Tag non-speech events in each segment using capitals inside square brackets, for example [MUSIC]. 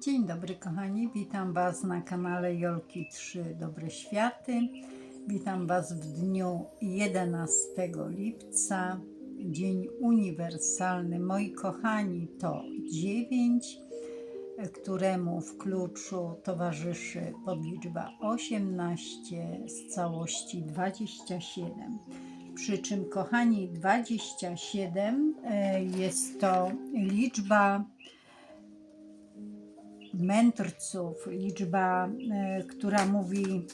Dzień dobry kochani, witam Was na kanale Jolki 3 Dobre Światy. Witam Was w dniu 11 lipca, Dzień Uniwersalny. Moi kochani, to 9, któremu w kluczu towarzyszy podliczba 18 z całości 27. Przy czym, kochani, 27 e, jest to liczba mędrców, liczba, e, która mówi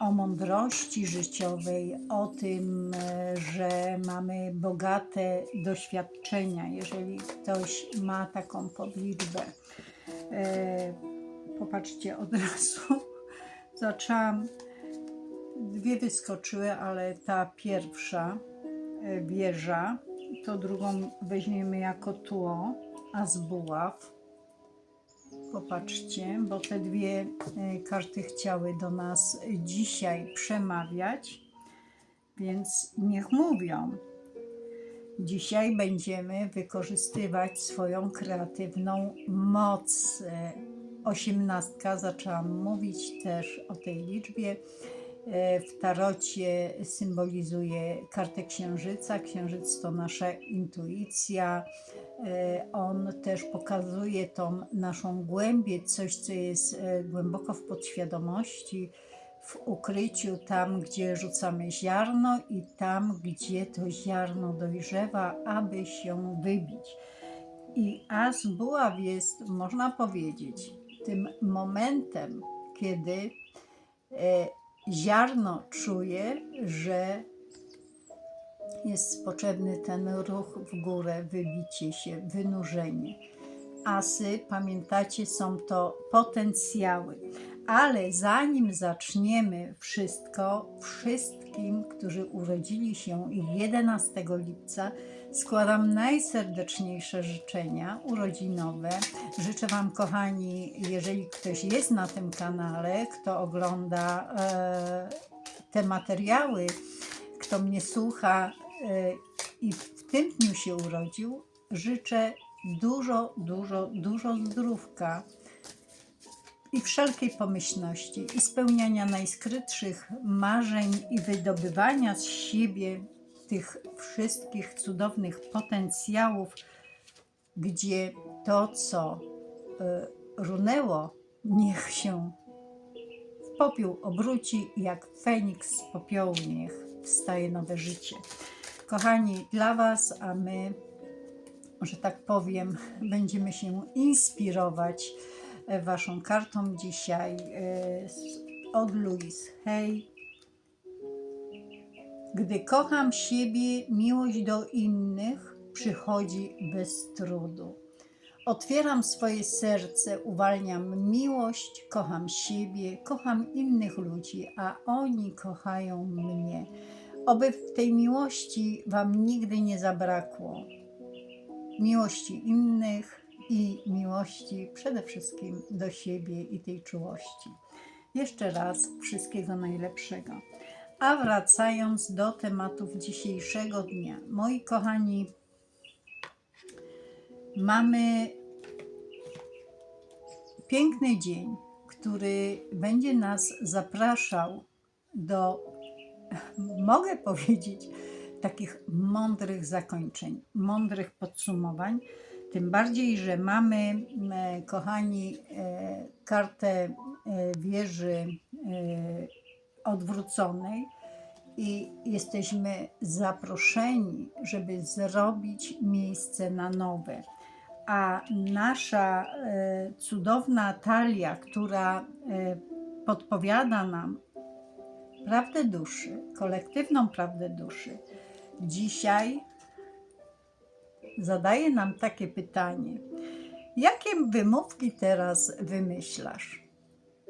o mądrości życiowej, o tym, e, że mamy bogate doświadczenia. Jeżeli ktoś ma taką podliczbę, e, popatrzcie, od [LAUGHS] razu zaczęłam. Dwie wyskoczyły, ale ta pierwsza wieża, to drugą weźmiemy jako tło, a z buław. Popatrzcie, bo te dwie e, karty chciały do nas dzisiaj przemawiać, więc niech mówią. Dzisiaj będziemy wykorzystywać swoją kreatywną moc. E, Osiemnastka, zaczęłam mówić też o tej liczbie. E, W tarocie symbolizuje kartę księżyca. Księżyc to nasza intuicja. E, On też pokazuje tą naszą głębię, coś, co jest e, głęboko w podświadomości, w ukryciu, tam, gdzie rzucamy ziarno i tam, gdzie to ziarno dojrzewa, aby się wybić. I as buław jest, można powiedzieć, tym momentem, kiedy ziarno czuje, że jest potrzebny ten ruch w górę, wybicie się, wynurzenie. Asy, pamiętacie, są to potencjały. Ale zanim zaczniemy wszystko, wszystkim, którzy urodzili się 11 lipca, składam najserdeczniejsze życzenia urodzinowe. Życzę Wam, kochani, jeżeli ktoś jest na tym kanale, kto ogląda e, te materiały, kto mnie słucha e, i w tym dniu się urodził, życzę dużo, dużo, dużo zdrówka i wszelkiej pomyślności i spełniania najskrytszych marzeń i wydobywania z siebie tych wszystkich cudownych potencjałów, gdzie to, co y, runęło, niech się w popiół obróci, jak Feniks z popiołu niech wstaje nowe życie. Kochani, dla Was, a my, że tak powiem, będziemy się inspirować e, Waszą kartą dzisiaj e, od Louise Hay. Gdy kocham siebie, miłość do innych przychodzi bez trudu. Otwieram swoje serce, uwalniam miłość, kocham siebie, kocham innych ludzi, a oni kochają mnie. Oby w tej miłości Wam nigdy nie zabrakło. Miłości innych i miłości przede wszystkim do siebie i tej czułości. Jeszcze raz wszystkiego najlepszego. A wracając do tematów dzisiejszego dnia, moi kochani, mamy piękny dzień, który będzie nas zapraszał do, mogę powiedzieć, takich mądrych zakończeń, mądrych podsumowań. Tym bardziej, że mamy, m, kochani, e, kartę e, wieży e, odwróconej i jesteśmy zaproszeni, żeby zrobić miejsce na nowe. A nasza e, cudowna talia, która e, podpowiada nam prawdę duszy, kolektywną prawdę duszy, dzisiaj zadaje nam takie pytanie: jakie wymówki teraz wymyślasz?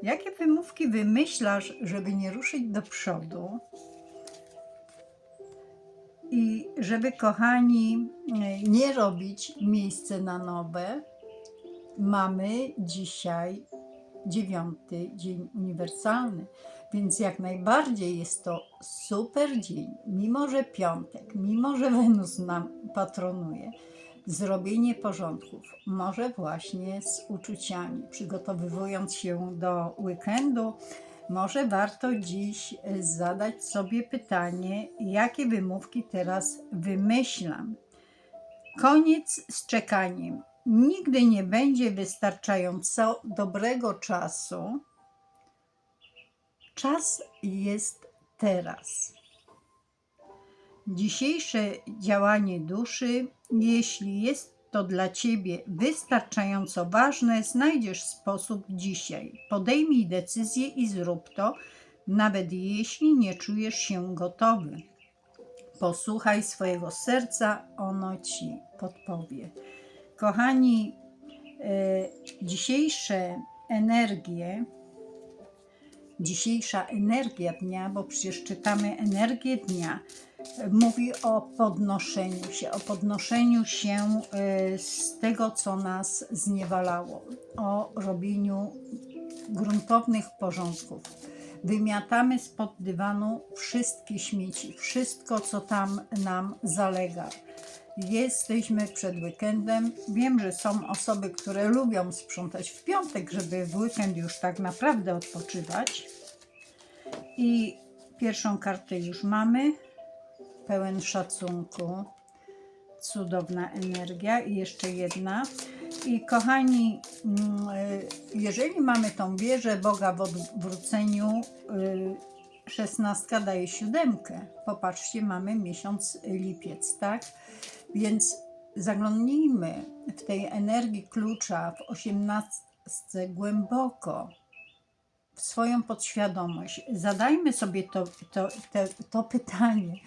Jakie wymówki wymyślasz, żeby nie ruszyć do przodu? I żeby, kochani, nie robić miejsce na nowe, mamy dzisiaj dziewiąty dzień uniwersalny, więc jak najbardziej jest to super dzień, mimo że piątek, mimo że Wenus nam patronuje, zrobienie porządków, może właśnie z uczuciami, przygotowując się do weekendu, może warto dziś zadać sobie pytanie, jakie wymówki teraz wymyślam. Koniec z czekaniem. Nigdy nie będzie wystarczająco dobrego czasu. Czas jest teraz. Dzisiejsze działanie duszy, jeśli jest to dla Ciebie wystarczająco ważne, znajdziesz sposób dzisiaj. Podejmij decyzję i zrób to, nawet jeśli nie czujesz się gotowy. Posłuchaj swojego serca, ono Ci podpowie. Kochani, e, dzisiejsze energie, dzisiejsza energia dnia, bo przecież czytamy energię dnia, mówi o podnoszeniu się, o podnoszeniu się e, z tego, co nas zniewalało, o robieniu gruntownych porządków. Wymiatamy spod dywanu wszystkie śmieci, wszystko, co tam nam zalega. Jesteśmy przed weekendem. Wiem, że są osoby, które lubią sprzątać w piątek, żeby w weekend już tak naprawdę odpoczywać. I pierwszą kartę już mamy. Pełen szacunku. Cudowna energia. I jeszcze jedna. I kochani, mm, jeżeli mamy tą wieżę Boga w odwróceniu, y, szesnastka daje siódemkę. Popatrzcie, mamy miesiąc lipiec, tak? Więc zaglądnijmy w tej energii klucza w osiemnastce głęboko w swoją podświadomość. Zadajmy sobie to, to, to pytanie.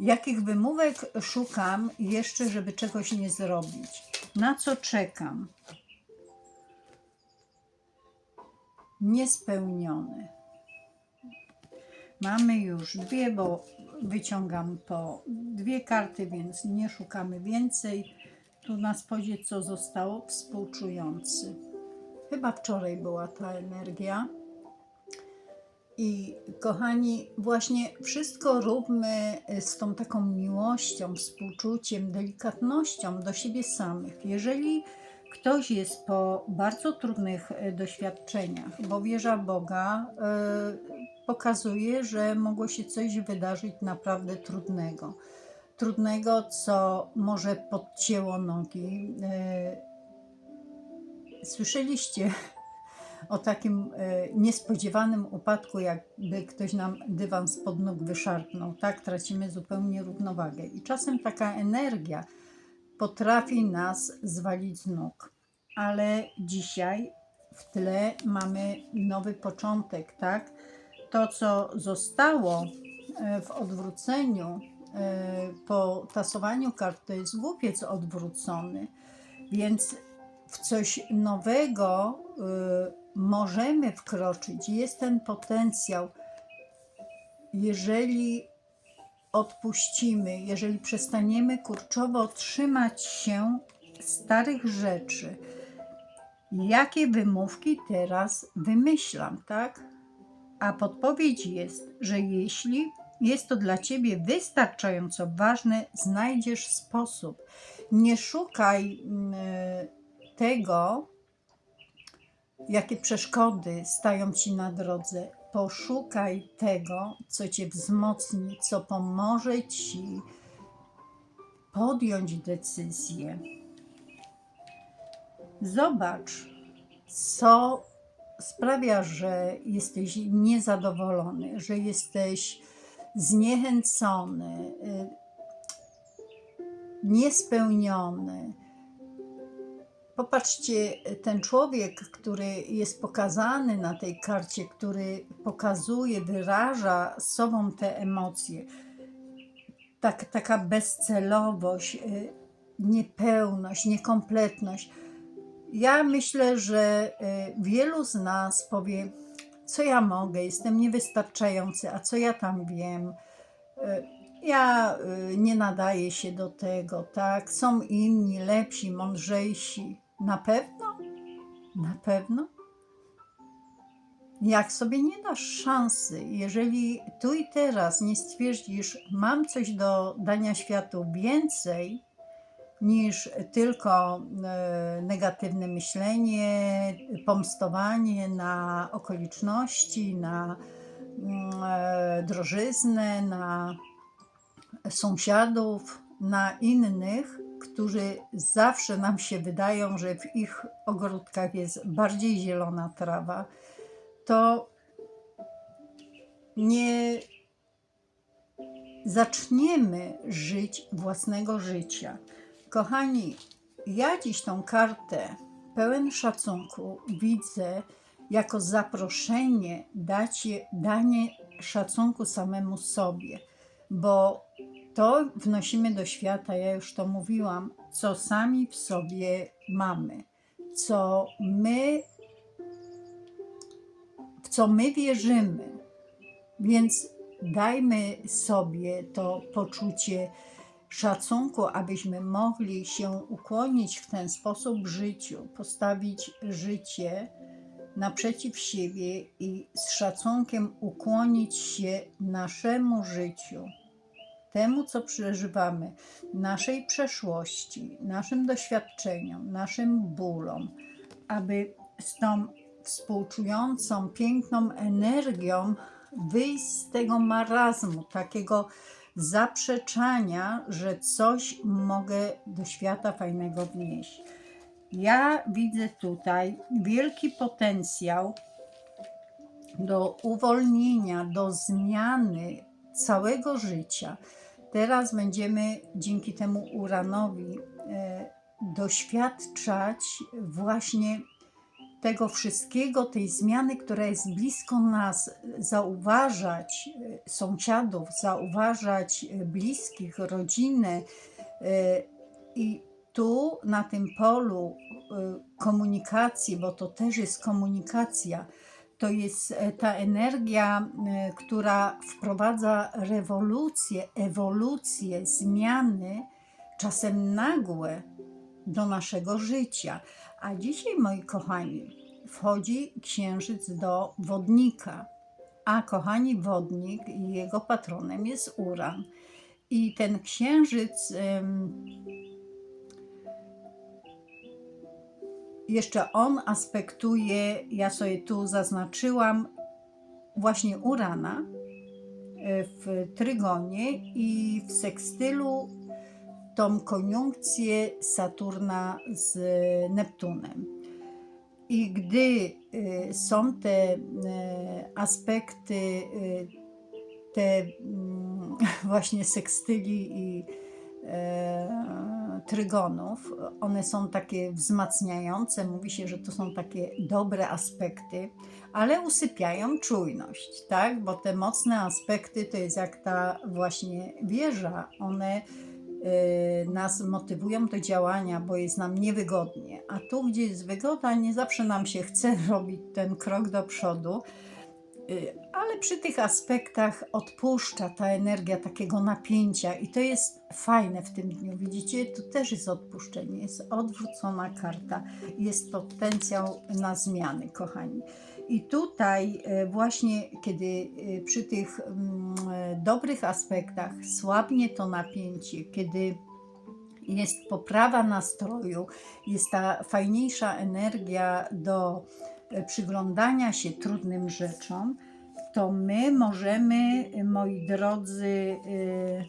Jakich wymówek szukam jeszcze, żeby czegoś nie zrobić? Na co czekam? Niespełniony. Mamy już dwie, bo wyciągam po dwie karty, więc nie szukamy więcej. Tu na spodzie co zostało? Współczujący. Chyba wczoraj była ta energia. I kochani, właśnie wszystko róbmy z tą taką miłością, współczuciem, delikatnością do siebie samych. Jeżeli ktoś jest po bardzo trudnych e, doświadczeniach, bo wierza Boga e, pokazuje, że mogło się coś wydarzyć naprawdę trudnego. Trudnego, co może podcięło nogi. E, słyszeliście o takim e, niespodziewanym upadku, jakby ktoś nam dywan spod nóg wyszarpnął. Tak, tracimy zupełnie równowagę. I czasem taka energia potrafi nas zwalić z nóg. Ale dzisiaj w tle mamy nowy początek, tak? To, co zostało e, w odwróceniu, e, po tasowaniu kart, to jest głupiec odwrócony. Więc w coś nowego możemy wkroczyć, jest ten potencjał, jeżeli odpuścimy, jeżeli przestaniemy kurczowo trzymać się starych rzeczy. Jakie wymówki teraz wymyślam, tak? A podpowiedź jest, że jeśli jest to dla ciebie wystarczająco ważne, znajdziesz sposób. Nie szukaj mm, tego, jakie przeszkody stają ci na drodze. Poszukaj tego, co cię wzmocni, co pomoże ci podjąć decyzję. Zobacz, co sprawia, że jesteś niezadowolony, że jesteś zniechęcony, y, niespełniony Popatrzcie, ten człowiek, który jest pokazany na tej karcie, który pokazuje, wyraża sobą te emocje, tak, taka bezcelowość, y, niepełność, niekompletność. Ja myślę, że y, wielu z nas powie, co ja mogę, jestem niewystarczający, a co ja tam wiem. Y, ja nie nadaję się do tego, tak? Są inni, lepsi, mądrzejsi. Na pewno? Na pewno? Jak sobie nie dasz szansy, jeżeli tu i teraz nie stwierdzisz, mam coś do dania światu więcej, niż tylko e, negatywne myślenie, pomstowanie na okoliczności, na mm, e, drożyznę, na sąsiadów, na innych, którzy zawsze nam się wydają, że w ich ogródkach jest bardziej zielona trawa, to nie zaczniemy żyć własnego życia. Kochani, ja dziś tą kartę pełen szacunku widzę jako zaproszenie dacie, danie szacunku samemu sobie, bo to wnosimy do świata, ja już to mówiłam, co sami w sobie mamy, co my, w co my wierzymy. Więc dajmy sobie to poczucie szacunku, abyśmy mogli się ukłonić w ten sposób życiu, postawić życie naprzeciw siebie i z szacunkiem ukłonić się naszemu życiu, temu, co przeżywamy, naszej przeszłości, naszym doświadczeniom, naszym bólom, aby z tą współczującą, piękną energią wyjść z tego marazmu, takiego zaprzeczania, że coś mogę do świata fajnego wnieść. Ja widzę tutaj wielki potencjał do uwolnienia, do zmiany całego życia. Teraz będziemy dzięki temu uranowi e, doświadczać właśnie tego wszystkiego, tej zmiany, która jest blisko nas, zauważać e, sąsiadów, zauważać e, bliskich, rodzinę. e, I tu na tym polu komunikacji, bo to też jest komunikacja, to jest e, ta energia, e, która wprowadza rewolucję, ewolucję, zmiany, czasem nagłe do naszego życia. A dzisiaj, moi kochani, wchodzi księżyc do wodnika. A kochani, wodnik i jego patronem jest Uran. I ten księżyc. Jeszcze on aspektuje, ja sobie tu zaznaczyłam, właśnie Urana e, w trygonie i w sekstylu tą koniunkcję Saturna z Neptunem. I gdy y, są te y, aspekty, te mm, [LAUGHS] właśnie sekstyli i e, trygonów, one są takie wzmacniające, mówi się, że to są takie dobre aspekty, ale usypiają czujność, tak? Bo te mocne aspekty to jest jak ta właśnie wieża, one y, nas motywują do działania, bo jest nam niewygodnie. A tu, gdzie jest wygoda, nie zawsze nam się chce [LAUGHS] robić ten krok do przodu, ale przy tych aspektach odpuszcza ta energia takiego napięcia i to jest fajne w tym dniu. Widzicie, to też jest odpuszczenie, jest odwrócona karta, jest potencjał na zmiany, kochani. I tutaj e, właśnie, kiedy e, przy tych mm, dobrych aspektach słabnie to napięcie, kiedy jest poprawa nastroju, jest ta fajniejsza energia do przyglądania się trudnym rzeczom, to my możemy, e, moi drodzy, e,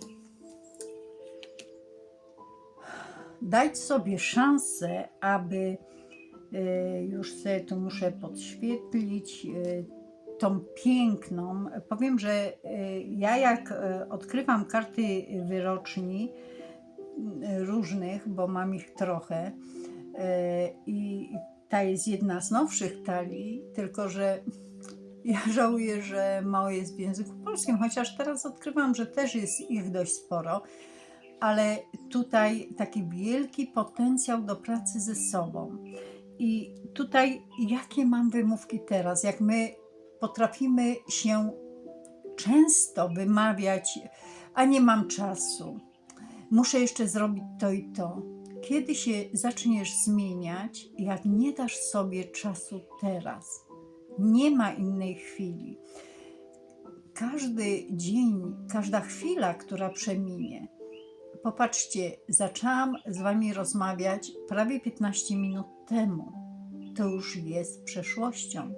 dać sobie szansę, aby e, już sobie tu muszę podświetlić e, tą piękną. Powiem, że e, ja jak e, odkrywam karty wyroczni różnych, bo mam ich trochę e, i ta jest jedna z nowszych talii, tylko że ja żałuję, że mało jest w języku polskim, chociaż teraz odkrywam, że też jest ich dość sporo, ale tutaj taki wielki potencjał do pracy ze sobą. I tutaj jakie mam wymówki teraz, jak my potrafimy się często wymawiać, a nie mam czasu, muszę jeszcze zrobić to i to. Kiedy się zaczniesz zmieniać, jak nie dasz sobie czasu teraz? Nie ma innej chwili. Każdy dzień, każda chwila, która przeminie, Popatrzcie, zaczęłam z Wami rozmawiać prawie 15 minut temu. To już jest przeszłością.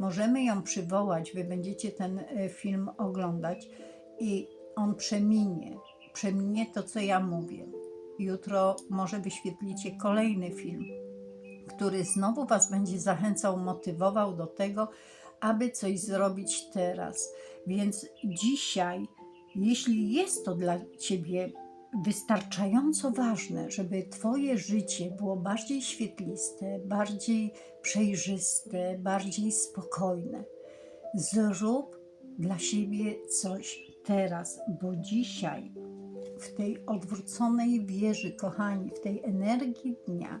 Możemy ją przywołać, Wy będziecie ten e, film oglądać i on przeminie. Przeminie to, co ja mówię. Jutro może wyświetlicie kolejny film, który znowu Was będzie zachęcał, motywował do tego, aby coś zrobić teraz. Więc dzisiaj, jeśli jest to dla Ciebie wystarczająco ważne, żeby Twoje życie było bardziej świetliste, bardziej przejrzyste, bardziej spokojne, zrób dla siebie coś teraz, bo dzisiaj w tej odwróconej wieży, kochani, w tej energii dnia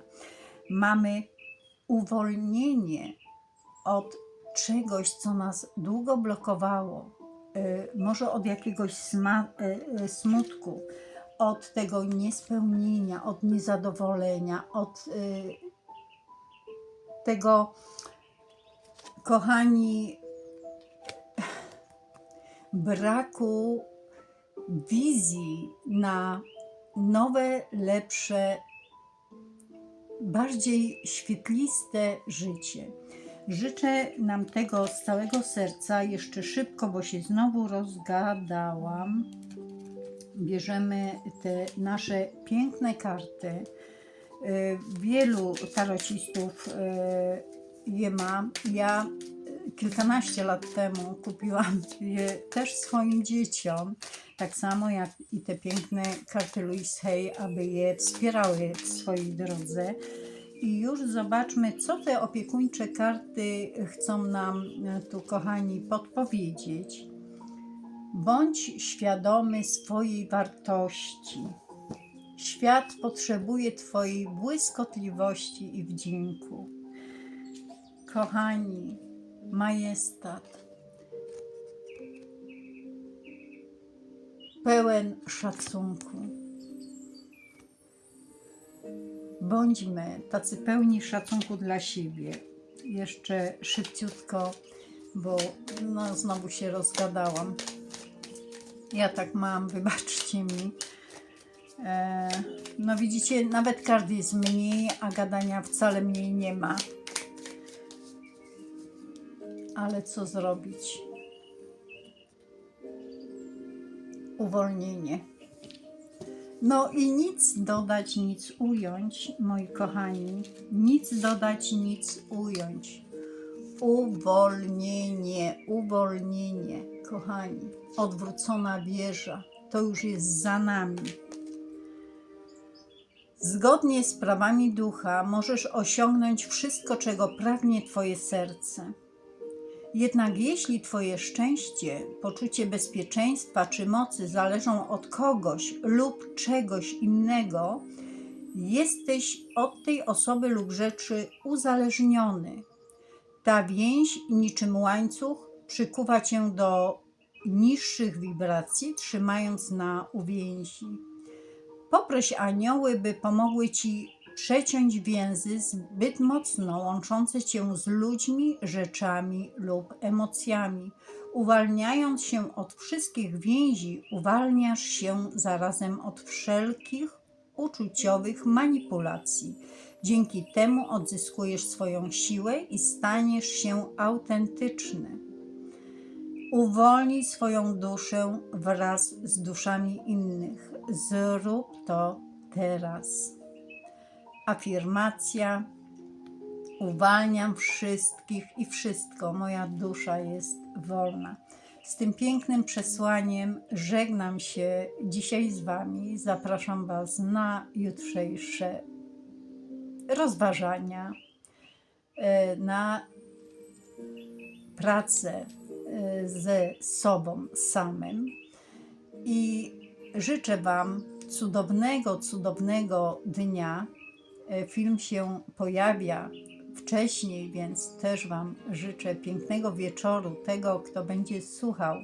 mamy uwolnienie od czegoś, co nas długo blokowało, y, może od jakiegoś y, y, smutku, od tego niespełnienia, od niezadowolenia, od tego, kochani, [SIGHS] braku wizji na nowe, lepsze, bardziej świetliste życie. Życzę nam tego z całego serca. Jeszcze szybko, bo się znowu rozgadałam. Bierzemy te nasze piękne karty. Y, Wielu tarocistów y, je ma. Ja kilkanaście lat temu kupiłam je też swoim dzieciom, tak samo jak i te piękne karty Louise Hay, aby je wspierały w swojej drodze. I już zobaczmy, co te opiekuńcze karty chcą nam e, tu, kochani, podpowiedzieć. Bądź świadomy swojej wartości. Świat potrzebuje Twojej błyskotliwości i wdzięku. Kochani, majestat, pełen szacunku. Bądźmy tacy pełni szacunku dla siebie. Jeszcze szybciutko, bo no, znowu się rozgadałam. Ja tak mam, [LAUGHS] wybaczcie mi. E, no widzicie, nawet kart jest mniej, a gadania wcale mniej nie ma. Ale co zrobić? Uwolnienie. No i nic dodać, nic ująć, moi kochani. Nic dodać, nic ująć. Uwolnienie, uwolnienie, kochani. Odwrócona wieża, to już jest za nami. Zgodnie z prawami ducha możesz osiągnąć wszystko, czego pragnie Twoje serce. Jednak jeśli Twoje szczęście, poczucie bezpieczeństwa czy mocy zależą od kogoś lub czegoś innego, jesteś od tej osoby lub rzeczy uzależniony. Ta więź niczym łańcuch przykuwa cię do niższych wibracji, trzymając na uwięzi. Poproś anioły, by pomogły ci przeciąć więzy zbyt mocno łączące cię z ludźmi, rzeczami lub emocjami. Uwalniając się od wszystkich więzi, uwalniasz się zarazem od wszelkich uczuciowych manipulacji. Dzięki temu odzyskujesz swoją siłę i staniesz się autentyczny. Uwolnij swoją duszę wraz z duszami innych. Zrób to teraz. Afirmacja. Uwalniam wszystkich i wszystko. Moja dusza jest wolna. Z tym pięknym przesłaniem żegnam się dzisiaj z Wami. Zapraszam Was na jutrzejsze rozważania, e, na pracę e, ze sobą samym i życzę Wam cudownego, cudownego dnia. E, Film się pojawia wcześniej, więc też Wam życzę pięknego wieczoru. Tego, kto będzie słuchał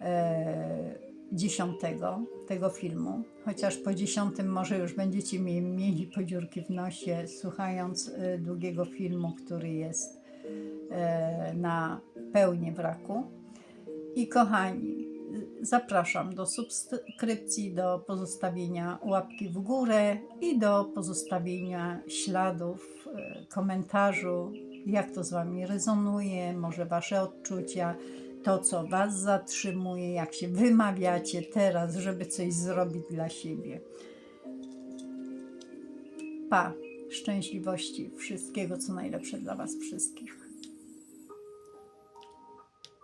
e, dziesiątego tego filmu, chociaż po dziesiątym może już będziecie mi- mieli podziurki w nosie, słuchając e, długiego filmu, który jest na pełni wraku. I kochani, zapraszam do subskrypcji, do pozostawienia łapki w górę i do pozostawienia śladów, e, komentarzu, jak to z Wami rezonuje, może Wasze odczucia, to co Was zatrzymuje, jak się wymawiacie teraz, żeby coś zrobić dla siebie. Pa! Szczęśliwości, wszystkiego co najlepsze dla Was wszystkich.